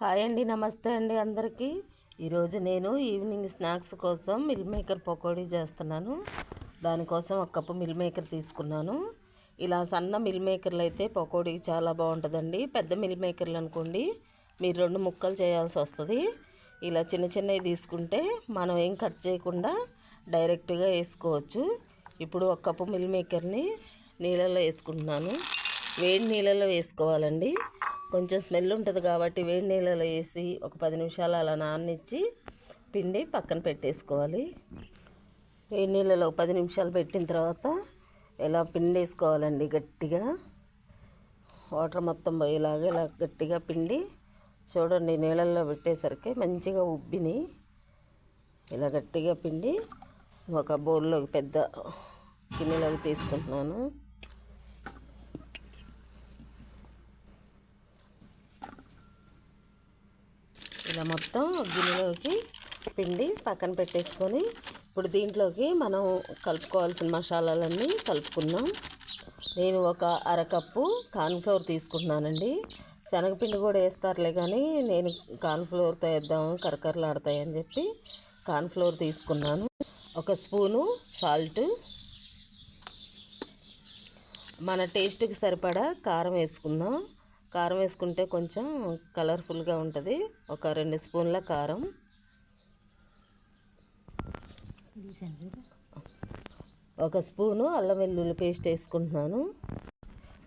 Hi అండి నమస్తే అండి అందరికీ. ఈరోజు నేను ఈవినింగ్ స్నాక్స్ కోసం మిల్ మేకర్ పకోడీ చేస్తున్నాను. దానికోసం ఒక కప్పు మిల్ మేకర్ తీసుకున్నాను. ఇలా సన్న మిల్ మేకర్లు అయితే పకోడీకి చాలా బాగుంటుందండి. పెద్ద మిల్ మేకర్లు అనుకోండి మీరు రెండు ముక్కలు చేయాల్సి వస్తుంది. ఇలా చిన్న చిన్నవి తీసుకుంటే మనం ఏం కట్ చేయకుండా డైరెక్ట్గా వేసుకోవచ్చు. ఇప్పుడు ఒక కప్పు మిల్ మేకర్ని నీళ్ళలో వేసుకుంటున్నాను. వేడి నీళ్ళలో వేసుకోవాలండి. కొంచెం స్మెల్ ఉంటుంది కాబట్టి వేడి నీళ్ళలో వేసి ఒక పది నిమిషాలు అలా నాననిచ్చి పిండి పక్కన పెట్టేసుకోవాలి. వేడి నీళ్ళలో పది నిమిషాలు పెట్టిన తర్వాత ఇలా పిండి వేసుకోవాలండి గట్టిగా? వాటర్ మొత్తం పోయేలాగా ఇలా గట్టిగా పిండి చూడండి నీళ్ళల్లో పెట్టేసరికి మంచిగా ఉబ్బిని. ఇలా గట్టిగా పిండి ఒక బౌల్లోకి పెద్ద గిన్నెలోకి తీసుకుంటున్నాను. ఇలా మొత్తం గిన్నెలోకి పిండి పక్కన పెట్టేసుకొని ఇప్పుడు దీంట్లోకి మనం కలుపుకోవాల్సిన మసాలాలన్నీ కలుపుకున్నాం. నేను ఒక అరకప్పు కార్న్ఫ్లోర్ తీసుకుంటున్నానండి. శనగపిండి కూడా వేస్తారులే కానీ నేను కార్న్ఫ్లోర్తో వేద్దాం కరకరలాడతాయి అని చెప్పి కార్న్ఫ్లోర్ తీసుకున్నాను. ఒక స్పూను సాల్ట్. మన టేస్ట్కి సరిపడా కారం వేసుకుందాం. కారం వేసుకుంటే కొంచెం కలర్ఫుల్గా ఉంటుంది. ఒక రెండు స్పూన్ల కారం. ఒక స్పూను అల్లం వెల్లుల్లి పేస్ట్ వేసుకుంటున్నాను.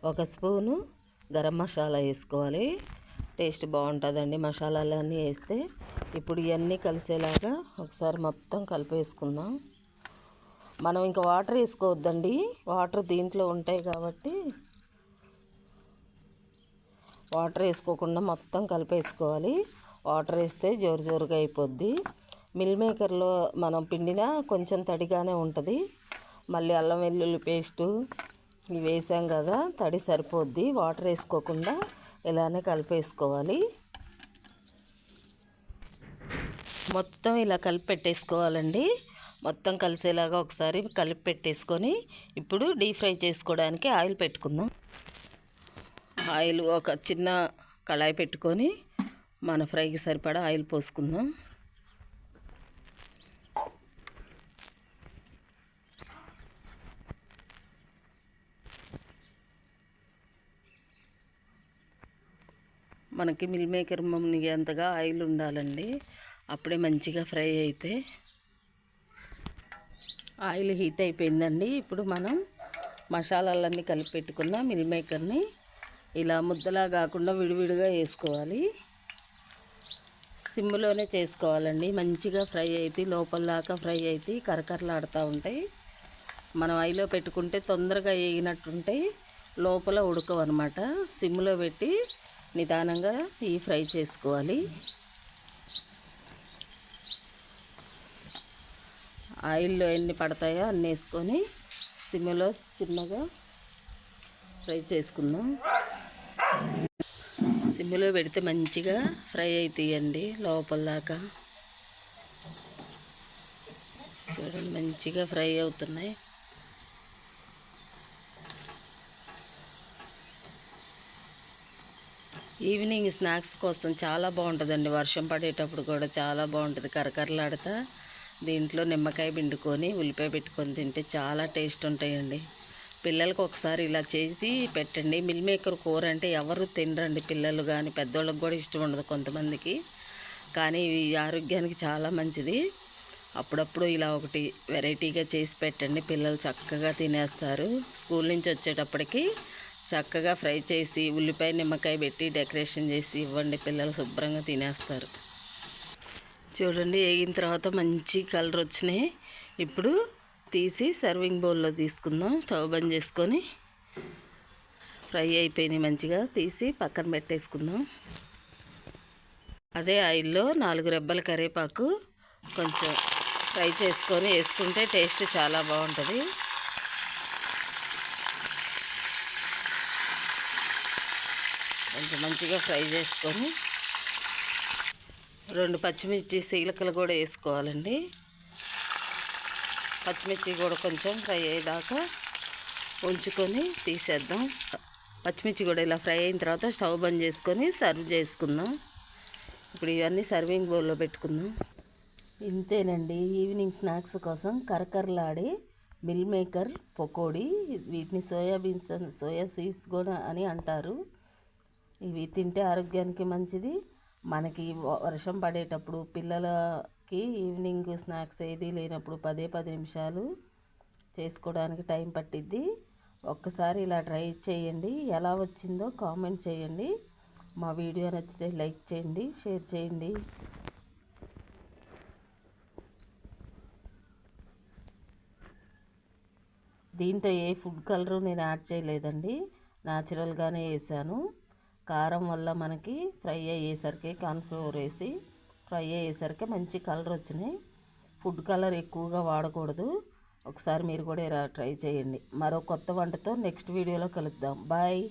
ఒక స్పూను గరం మసాలా వేసుకోవాలి. టేస్ట్ బాగుంటుందండి మసాలాలన్నీ వేస్తే. ఇప్పుడు ఇవన్నీ కలిసేలాగా ఒకసారి మొత్తం కలిపేసుకుందాం. మనం ఇంకా వాటర్ వేసుకోవద్దండి. వాటర్ దీంట్లో ఉంటాయి కాబట్టి వాటర్ వేసుకోకుండా మొత్తం కలిపేసుకోవాలి. వాటర్ వేస్తే జోరు జోరుగా అయిపోద్ది. మిల్ మేకర్లో మనం పిండిన కొంచెం తడిగానే ఉంటుంది. మళ్ళీ అల్లం వెల్లుల్లి పేస్టు ఇవి వేసాం కదా తడి సరిపోద్ది. వాటర్ వేసుకోకుండా ఇలానే కలిపేసుకోవాలి. మొత్తం ఇలా కలిపి పెట్టేసుకోవాలండి మొత్తం కలిసేలాగా ఒకసారి కలిపి పెట్టేసుకొని ఇప్పుడు డీప్ ఫ్రై చేసుకోవడానికి ఆయిల్ పెట్టుకుందాం. ఆయిల్ ఒక చిన్న కళాయి పెట్టుకొని మన ఫ్రైకి సరిపడా ఆయిల్ పోసుకుందాం. మనకి మిల్ మేకర్ మునిగేంతగా ఆయిల్ ఉండాలండి. అప్పుడే మంచిగా ఫ్రై అయితే ఆయిల్ హీట్ అయిపోయిందండి. ఇప్పుడు మనం మసాలాలన్నీ కలిపి పెట్టుకున్న మిల్ మేకర్ని ఇలా ముద్దలా కాకుండా విడివిడిగా వేసుకోవాలి. సిమ్లోనే చేసుకోవాలండి. మంచిగా ఫ్రై అయితే లోపల దాకా ఫ్రై అయితే కరకరలాడుతూ ఉంటాయి. మనం ఆయిల్లో పెట్టుకుంటే తొందరగా వేగినట్టుంటాయి లోపల ఉడకవన్నమాట సిమ్లో పెట్టి నిదానంగా ఈ ఫ్రై చేసుకోవాలి. ఆయిల్లో ఎన్ని పడతాయో అన్ని వేసుకొని సిమ్లో చిన్నగా ఫ్రై చేసుకుందాం. సిమ్లో పెడితే మంచిగా ఫ్రై అవుతాయండి లోపల దాకా. చూడండి మంచిగా ఫ్రై అవుతున్నాయి. ఈవినింగ్ స్నాక్స్ కోసం చాలా బాగుంటుందండి. వర్షం పడేటప్పుడు కూడా చాలా బాగుంటుంది. కరకరలాడతా దీంట్లో నిమ్మకాయ పిండుకొని ఉల్లిపాయ పెట్టుకొని తింటే చాలా టేస్ట్ ఉంటాయండి. పిల్లలకు ఒకసారి ఇలా చేసి పెట్టండి. మిల్ మేకర్ కూర అంటే ఎవరు తినరండి పిల్లలు కానీ పెద్దోళ్ళకి కూడా ఇష్టం ఉండదు కొంతమందికి. కానీ ఇవి ఆరోగ్యానికి చాలా మంచిది. అప్పుడప్పుడు ఇలా ఒకటి వెరైటీగా చేసి పెట్టండి. పిల్లలు చక్కగా తినేస్తారు. స్కూల్ నుంచి వచ్చేటప్పటికి చక్కగా ఫ్రై చేసి ఉల్లిపాయ నిమ్మకాయ పెట్టి డెకరేషన్ చేసి ఇవ్వండి. పిల్లలు శుభ్రంగా తినేస్తారు. చూడండి వేగిన తర్వాత మంచి కలర్ వచ్చినాయి. ఇప్పుడు తీసి సర్వింగ్ బౌల్లో తీసుకుందాం. స్టవ్ బంద్ చేసుకొని ఫ్రై అయిపోయినాయి మంచిగా. తీసి పక్కన పెట్టేసుకుందాం. అదే ఆయిల్లో నాలుగు రెబ్బల కరివేపాకు కొంచెం ఫ్రై చేసుకొని వేసుకుంటే టేస్ట్ చాలా బాగుంటుంది. కొంచెం మంచిగా ఫ్రై చేసుకొని రెండు పచ్చిమిర్చి సీలకలు కూడా వేసుకోవాలండి. పచ్చిమిర్చి కూడా కొంచెం ఫ్రై అయ్యేదాకా ఉంచుకొని తీసేద్దాం. పచ్చిమిర్చి కూడా ఇలా ఫ్రై అయిన తర్వాత స్టవ్ బంద్ చేసుకొని సర్వ్ చేసుకుందాం. ఇప్పుడు ఇవన్నీ సర్వింగ్ బౌల్లో పెట్టుకుందాం. ఇంతేనండి ఈవినింగ్ స్నాక్స్ కోసం కరకరలాడే మిల్ మేకర్ పకోడీ వీటిని సోయాబీన్స్ అని- సోయా సీడ్స్ కూడా అని అంటారు. ఇవి తింటే ఆరోగ్యానికి మంచిది. మనకి వ- వర్షం పడేటప్పుడు పిల్లల కి ఈవినింగ్ స్నాక్స్ ఏది లేనప్పుడు పదే పది నిమిషాలు చేసుకోవడానికి టైం పట్టిద్ది. ఒక్కసారి ఇలా ట్రై చేయండి. ఎలా వచ్చిందో కామెంట్ చేయండి. మా వీడియో నచ్చితే లైక్ చేయండి షేర్ చేయండి. దీంట్లో ఏ ఫుడ్ కలరు నేను యాడ్ చేయలేదండి. న్యాచురల్గానే వేసాను. కారం వల్ల మనకి ఫ్రై అయ్యేసరికి కార్న్ఫ్లోర్ వేసి ఫ్రై అయ్యేసరికి మంచి కలర్ వచ్చినాయి. ఫుడ్ కలర్ ఎక్కువగా వాడకూడదు. ఒకసారి మీరు కూడా ఇలా ట్రై చేయండి. మరో కొత్త వంటతో నెక్స్ట్ వీడియోలో కలుద్దాం. బాయ్.